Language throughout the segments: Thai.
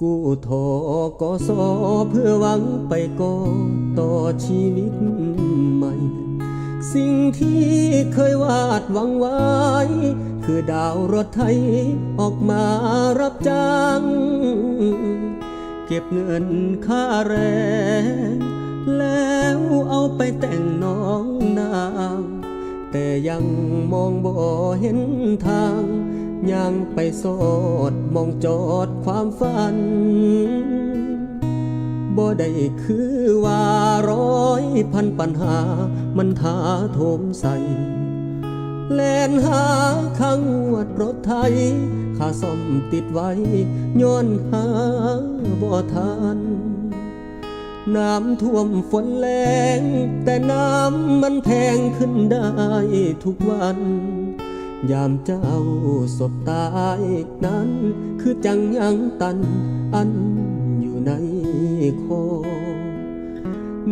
กู้ทอกสอเพื่อหวังไปก่อต่อชีวิตใหม่ สิ่งที่เคยวาดหวังไว้ คือดาวรถไทยออกมารับจ้าง เก็บเงินค่าแรง แล้วเอาไปแต่งน้องนาง แต่ยังมองบ่เห็นทาง ยังไปโสดมองจอดความฝัน บ่ได้คือว่าร้อยพันปัญหา มันถาโถมใส่แล่นหาข้างวดรถไทยค่าซ่อมติดไว้ย้อนหาบ่ทันน้ำท่วมฝนแรง แต่น้ำมันแพงขึ้นได้ทุกวัน ยามเจ้าสบตายนั้น คือจังยังตันอันอยู่ในคอ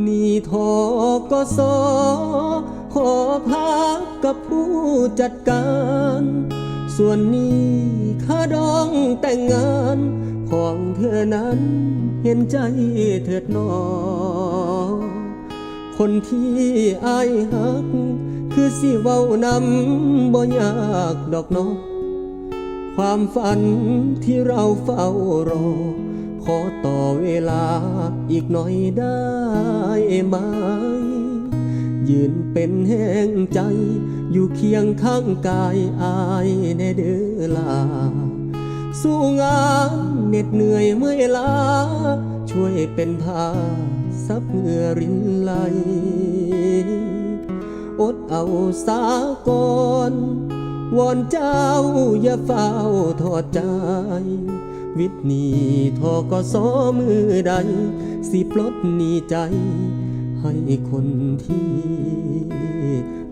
นี่ทอก็สอขอพักกับผู้จัดการ ส่วนนี้ค่าดองแต่งงานของเธอนั้นเห็นใจเถิดนอ คนที่อายหัก คือสิเว้านำบ่ยากดอกนาะความฝันที่เราเฝ้ารอ ขอต่อเวลาอีกหน่อยได้ไหม ยืนเป็นแห้งใจ อยู่เคียงข้างกายอายในเดือลา สู้งานเหน็ดเหนื่อยเมื่อยล้า ช่วยเป็นผ้าซับเหงื่อรินไหล อดเอาสาก่อนวอนเจ้าอย่าเฝ้าทอดใจ วิทนีทอกสอมือใด สิปลดหนี้ใจ ให้คนที่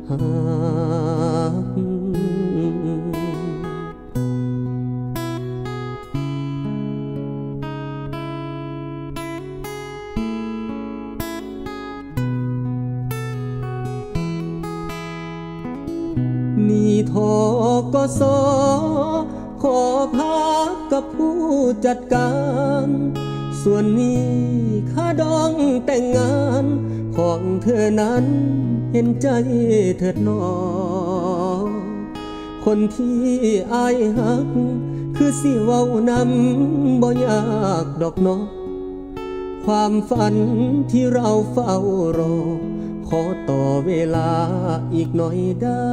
หัก ทอกสอขอพักกับผู้จัดการ ส่วนนี้ค่าดองแต่งงานของเธอนั้นเห็นใจเถิดนอ คนที่อายหัก คือสิเว้านำบ่ยากดอกนาะความฝันที่เราเฝ้ารอ ขอต่อเวลาอีกหน่อยได้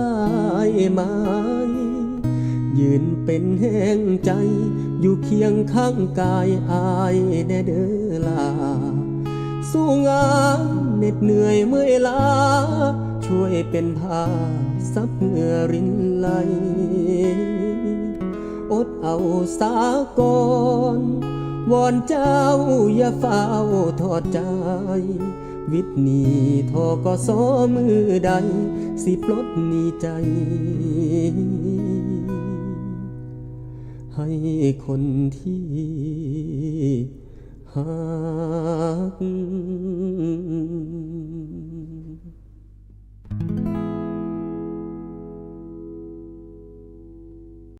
ไหม ยืนเป็นแห้งใจ อยู่เคียงข้างกายอายแน่เด้อลา สู้งานเหน็ดเหนื่อยเมื่อยล้า ช่วยเป็นผ้าซับเหงื่อรินไหล อดเอาสาก่อนวอนเจ้าอย่าเฝ้าทอดใจ วิทนีทอกอซ้อมือใด สิปลดหนีใจ ให้คนที่หัก